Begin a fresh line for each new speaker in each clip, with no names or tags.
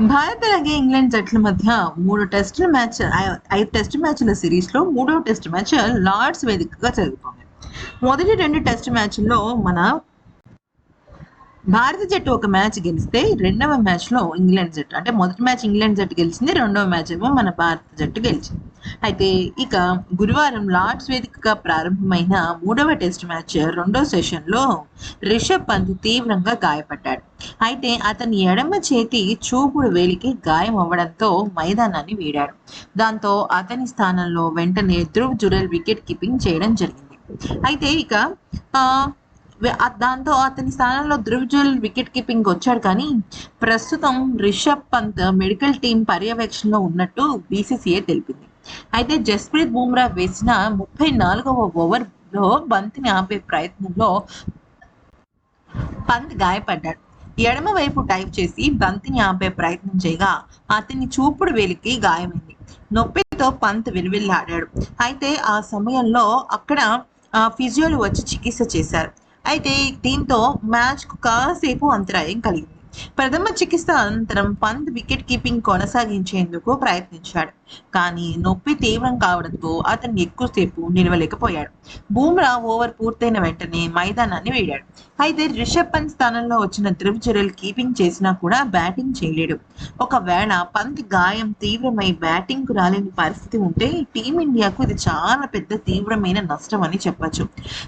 భారత్ అలాగే ఇంగ్లాండ్ జట్ల మధ్య మూడు టెస్ట్ మ్యాచ్ ఐ- ఐదు టెస్ట్ మ్యాచ్ల సిరీస్లో మూడవ టెస్ట్ మ్యాచ్ లార్డ్స్ వేదికగా జరుగుతోంది మొదటి రెండు టెస్ట్ మ్యాచ్ల్లో మన భారత జట్టు ఒక మ్యాచ్ గెలిస్తే రెండవ మ్యాచ్లో ఇంగ్లాండ్ జట్టు అంటే మొదటి మ్యాచ్ ఇంగ్లాండ్ జట్టు గెలిచింది రెండవ మ్యాచ్ ఏమో మన భారత జట్టు గెలిచింది. అయితే ఇక గురువారం లార్డ్స్ వేదికగా ప్రారంభమైన మూడవ టెస్ట్ మ్యాచ్ రెండో సెషన్లో రిషబ్ పంత్ తీవ్రంగా గాయపడ్డాడు. అయితే అతని ఎడమ చేతి చూపుడు వేలికి గాయం అవ్వడంతో మైదానాన్ని వీడాడు. దాంతో అతని స్థానంలో వెంటనే ధ్రువ్ జురెల్ వికెట్ కీపింగ్ చేయడం జరిగింది. అయితే ఇక దాంతో అతని స్థానంలో ధ్రువ్ జురెల్ వికెట్ కీపింగ్ వచ్చాడు కానీ ప్రస్తుతం రిషబ్ పంత్ మెడికల్ టీం పర్యవేక్షణలో ఉన్నట్టు బీసీసీఐ తెలిపింది. అయితే జస్ప్రీత్ బుమ్రా వేసిన ముప్పై నాలుగవ ఓవర్లో బంతిని ఆపే ప్రయత్నంలో పంత్ గాయపడ్డాడు. ఎడమవైపు టైప్ చేసి బంతిని ఆపే ప్రయత్నం చేయగా అతని చూపుడు వేలికి గాయమైంది. నొప్పితో పంత్ విలువిల్లాడాడు. అయితే ఆ సమయంలో అక్కడ ఫిజియోలు వచ్చి చికిత్స చేశారు. అయితే దీంతో మ్యాచ్కు కాసేపు అంతరాయం కలిగింది. ప్రథమ చికిత్స అనంతరం పంత్ వికెట్ కీపింగ్ కొనసాగించేందుకు ప్రయత్నించాడు. కానీ నొప్పి తీవ్రం కావడంతో అతను ఎక్కువసేపు నిలవలేకపోయాడు. బూమ్రా ఓవర్ పూర్తయిన వెంటనే మైదానాన్ని వేయాడు అయితే రిషబ్ పంత్ స్థానంలో వచ్చిన ధ్రువ్ జురెల్ కీపింగ్ చేసినా కూడా బ్యాటింగ్ చేయలేడు. ఒకవేళ పంత్ గాయం తీవ్రమై బ్యాటింగ్కు రాలేని పరిస్థితి ఉంటే టీమిండియాకు ఇది చాలా పెద్ద తీవ్రమైన నష్టం అని చెప్పొచ్చు.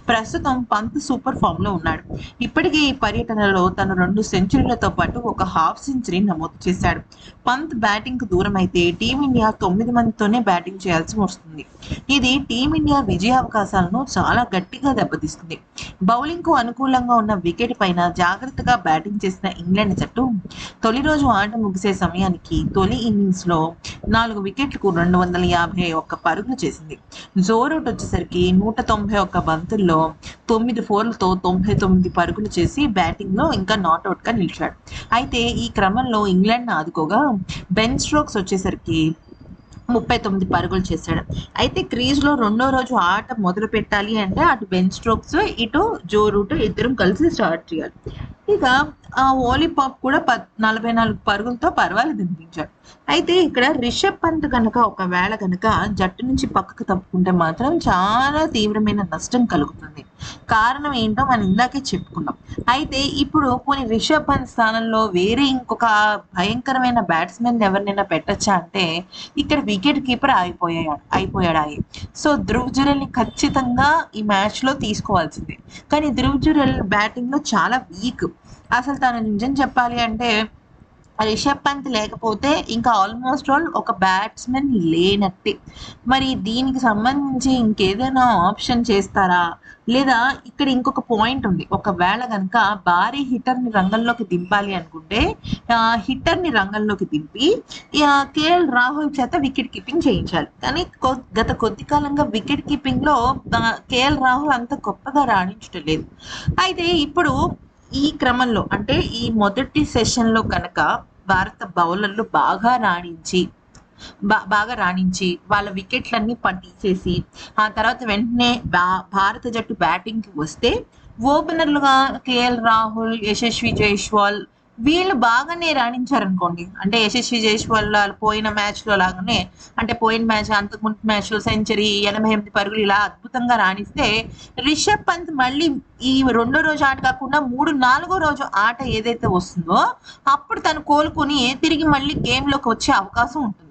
ప్రస్తుతం పంత్ సూపర్ ఫామ్లో ఉన్నాడు. ఇప్పటికే ఈ పర్యటనలో తను రెండు సెంచరీలతో పాటు ఒక హాఫ్ సెంచరీ నమోదు చేశాడు. పంత్ బ్యాటింగ్కు దూరం అయితే టీమిండియా తొమ్మిది మందితోనే బ్యాటింగ్ చేయాల్సి వస్తుంది. ఇది టీమిండియా విజయ అవకాశాలను చాలా గట్టిగా దెబ్బతీస్తుంది. బౌలింగ్కు అనుకూలంగా ఉన్న వికెట్ పైన జాగ్రత్తగా బ్యాటింగ్ చేసిన ఇంగ్లాండ్ జట్టు తొలి రోజు ఆట ముగిసే సమయానికి తొలి ఇన్నింగ్స్లో నాలుగు వికెట్లకు రెండు వందల యాభై ఒక్క పరుగులు చేసింది. జోరౌట్ వచ్చేసరికి నూట తొంభై ఒక్క బంతుల్లో తొమ్మిది ఫోర్లతో తొంభై తొమ్మిది పరుగులు చేసి బ్యాటింగ్లో ఇంకా నాట్అవుట్గా నిలిచాడు. అయితే ఈ క్రమంలో ఇంగ్లాండ్ ఆదుకోగా బెన్ స్ట్రోక్స్ వచ్చేసరికి ముప్పై తొమ్మిది పరుగులు చేశాడు. అయితే క్రీజ్లో రెండో రోజు ఆట మొదలు పెట్టాలి అంటే అటు బెన్ స్ట్రోక్స్ ఇటు జో రూట్ ఇద్దరం కలిసి స్టార్ట్ చేయాలి. ఇక ఆ ఓలీ పాప్ కూడా నలభై నాలుగు పరుగులతో పర్వాలేదు అనిపించాడు. అయితే ఇక్కడ రిషబ్ పంత్ కనుక ఒకవేళ కనుక జట్టు నుంచి పక్కకు తప్పుకుంటే మాత్రం చాలా తీవ్రమైన నష్టం కలుగుతుంది. కారణం ఏంటో మనం ఇందాకే చెప్పుకున్నాం. అయితే ఇప్పుడు కొన్ని రిషబ్ పంత్ స్థానంలో వేరే ఇంకొక భయంకరమైన బ్యాట్స్మెన్ ఎవరినైనా పెట్టచ్చా అంటే ఇక్కడ వికెట్ కీపర్ అయిపోయాడు అయిపోయాడు ఆయన సో ధ్రువ్ జురెల్ని ఖచ్చితంగా ఈ మ్యాచ్లో తీసుకోవాల్సిందే. కానీ ధ్రువ్ జురెల్ బ్యాటింగ్లో చాలా వీక్. అసలు తను నిజం చెప్పాలి అంటే రిషబ్ పంత్ లేకపోతే ఇంకా ఆల్మోస్ట్ ఆల్ ఒక బ్యాట్స్మెన్ లేనట్టే. మరి దీనికి సంబంధించి ఇంకేదైనా ఆప్షన్ చేస్తారా? లేదా ఇక్కడ ఇంకొక పాయింట్ ఉంది. ఒకవేళ కనుక భారీ హిటర్ని రంగంలోకి దింపాలి అనుకుంటే హిటర్ని రంగంలోకి దింపి కేఎల్ రాహుల్ చేత వికెట్ కీపింగ్ చేయించాలి. కానీ గత కొద్ది కాలంగా వికెట్ కీపింగ్లో కేఎల్ రాహుల్ అంత గొప్పగా రాణించడం లేదు. అయితే ఇప్పుడు ఈ క్రమంలో అంటే ఈ మొదటి సెషన్లో కనుక భారత బౌలర్లు బాగా రాణించి బా బాగా రాణించి వాళ్ళ వికెట్లన్నీ పట్టించేసి ఆ తర్వాత వెంటనే భారత జట్టు బ్యాటింగ్కి వస్తే ఓపెనర్లుగా కేఎల్ రాహుల్ యశస్వి జైష్వాల్ వీళ్ళు బాగానే రాణించారనుకోండి. అంటే యశస్వి జైస్వాల్ వాళ్ళు పోయిన మ్యాచ్లో లాగానే అంటే పోయిన మ్యాచ్ అంతకుముందు మ్యాచ్లో సెంచరీ ఎనభై ఎనిమిది పరుగులు ఇలా అద్భుతంగా రాణిస్తే రిషబ్ పంత్ మళ్ళీ ఈ రెండో రోజు ఆట కాకుండా మూడు నాలుగో రోజు ఆట ఏదైతే వస్తుందో అప్పుడు తను కోలుకొని తిరిగి మళ్ళీ గేమ్లోకి వచ్చే అవకాశం ఉంటుంది.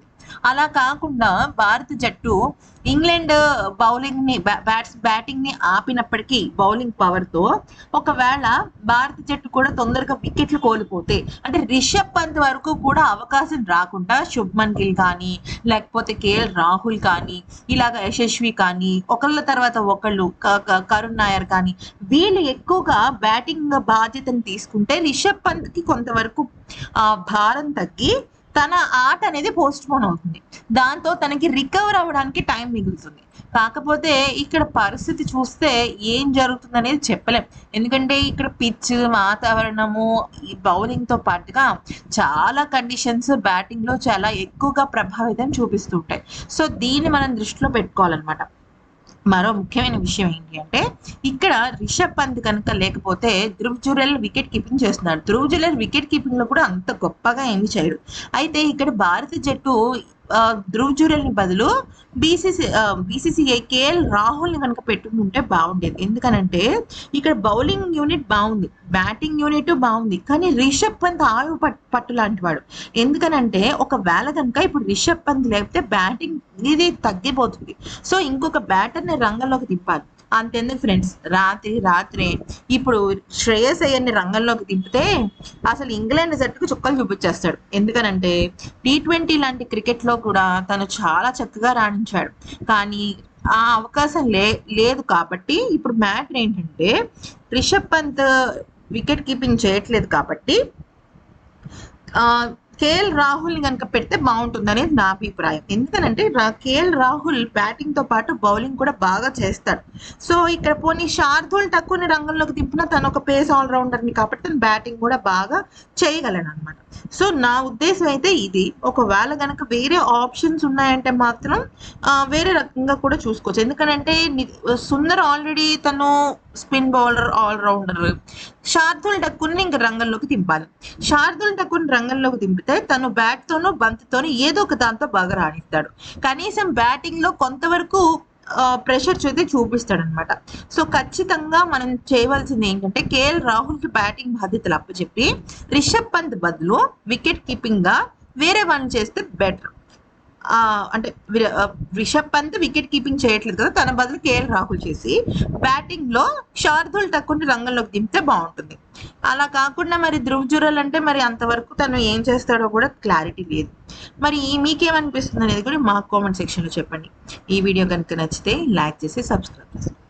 అలా కాకుండా భారత జట్టు ఇంగ్లాండ్ బౌలింగ్ని బ్యాట్స్ బ్యాటింగ్ని ఆపినప్పటికీ బౌలింగ్ పవర్తో ఒకవేళ భారత జట్టు కూడా తొందరగా వికెట్లు కోల్పోతే అంటే రిషబ్ పంత్ వరకు కూడా అవకాశం రాకుండా శుభ్మన్ గిల్ కానీ లేకపోతే కేఎల్ రాహుల్ కానీ ఇలాగ యశస్వి కానీ ఒకళ్ళ తర్వాత ఒకళ్ళు క- కరుణ్ నాయర్ కానీ వీళ్ళు ఎక్కువగా బ్యాటింగ్ బాధ్యతను తీసుకుంటే రిషబ్ పంత్కి కొంతవరకు ఆ భారం తగ్గి తన ఆట అనేది పోస్ట్ పోన్ అవుతుంది. దాంతో తనకి రికవర్ అవ్వడానికి టైం మిగులుతుంది. కాకపోతే ఇక్కడ పరిస్థితి చూస్తే ఏం జరుగుతుంది అనేది చెప్పలేం. ఎందుకంటే ఇక్కడ పిచ్ వాతావరణము ఈ బౌలింగ్తో పాటుగా చాలా కండిషన్స్ బ్యాటింగ్లో చాలా ఎక్కువగా ప్రభావితం చూపిస్తుంటాయి సో దీన్ని మనం దృష్టిలో పెట్టుకోవాలన్నమాట. మరో ముఖ్యమైన విషయం ఏంటి అంటే ఇక్కడ రిషబ్ పంత్ కనుక లేకపోతే ధృవ్ జురెల్ వికెట్ కీపింగ్ చేస్తున్నాడు. ధృవ్ జురెల్ వికెట్ కీపింగ్లో కూడా అంత గొప్పగా ఏమి చేయడు. అయితే ఇక్కడ భారత జట్టు ధ్రువ్ బదులు బీసీసీ బీసీసీఐ కేఎల్ రాహుల్ని కనుక పెట్టుకుంటే బాగుండేది. ఎందుకనంటే ఇక్కడ బౌలింగ్ యూనిట్ బాగుంది బ్యాటింగ్ యూనిట్ బాగుంది కానీ రిషబ్ పంత్ ఆయు పట్- పట్టు లాంటి వాడు. ఎందుకనంటే ఒకవేళ కనుక ఇప్పుడు రిషబ్ పంత్ లేకపోతే బ్యాటింగ్ ఇది తగ్గిపోతుంది. సో ఇంకొక బ్యాటర్ని రంగంలోకి దింపాలి అంతెందుకు ఫ్రెండ్స్ రాత్రి రాత్రి. ఇప్పుడు శ్రేయస్ అయ్యర్ని రంగంలోకి దింపితే అసలు ఇంగ్లాండ్ జట్టుకు చుక్కలు చూపించేస్తాడు. ఎందుకనంటే టీ ట్వంటీ లాంటి క్రికెట్లో కూడా తను చాలా చక్కగా రాణించాడు. కానీ ఆ అవకాశం లే లేదు కాబట్టి ఇప్పుడు మ్యాటర్ ఏంటంటే రిషబ్ పంత్ వికెట్ కీపింగ్ చేయట్లేదు కాబట్టి కేఎల్ రాహుల్ కనుక పెడితే బాగుంటుంది అనేది నా అభిప్రాయం. ఎందుకనంటే రా- కేఎల్ రాహుల్ బ్యాటింగ్తో పాటు బౌలింగ్ కూడా బాగా చేస్తాడు. సో ఇక్కడ పోనీ శార్దుల్ టక్కుని రంగంలోకి దింపిన తను ఒక పేస్ ఆల్రౌండర్ని కాబట్టి తను బ్యాటింగ్ కూడా బాగా చేయగలను అనమాట సో నా ఉద్దేశం అయితే ఇది. ఒకవేళ కనుక వేరే ఆప్షన్స్ ఉన్నాయంటే మాత్రం వేరే రకంగా కూడా చూసుకోవచ్చు. ఎందుకంటే సుందర్ ఆల్రెడీ తను spin bowler all rounder Shardul టక్కుని ఇంక రంగంలోకి దింపాలి. శార్దుల్ టక్కుని రంగంలోకి దింపితే తను బ్యాట్ తోనూ ఏదో ఒక దాంతో బాగా రాణిస్తాడు. కనీసం బ్యాటింగ్లో కొంతవరకు ప్రెషర్ చూస్తే చూపిస్తాడు అనమాట సో ఖచ్చితంగా మనం చేయవలసింది ఏంటంటే కేఎల్ రాహుల్కి బ్యాటింగ్ బాధ్యతలు అప్పచెప్పి రిషబ్ పంత్ బదులు వికెట్ కీపింగ్గా వేరే వన్ చేస్తే బెటర్ అంటే రిషబ్ పంత్ వికెట్ కీపింగ్ చేయట్లేదు కదా తన బదులు కేఎల్ రాహుల్ చేసి బ్యాటింగ్లో శార్దుల్ తక్కువ రంగంలోకి దింపితే బాగుంటుంది. అలా కాకుండా మరి ధ్రువ్ జురల్ అంటే మరి అంతవరకు తను ఏం చేస్తాడో కూడా క్లారిటీ లేదు. మరి మీకేమనిపిస్తుంది అనేది కూడా మా కామెంట్ సెక్షన్లో చెప్పండి. ఈ వీడియో కనుక నచ్చితే లైక్ చేసి సబ్స్క్రైబ్ చేసుకోండి.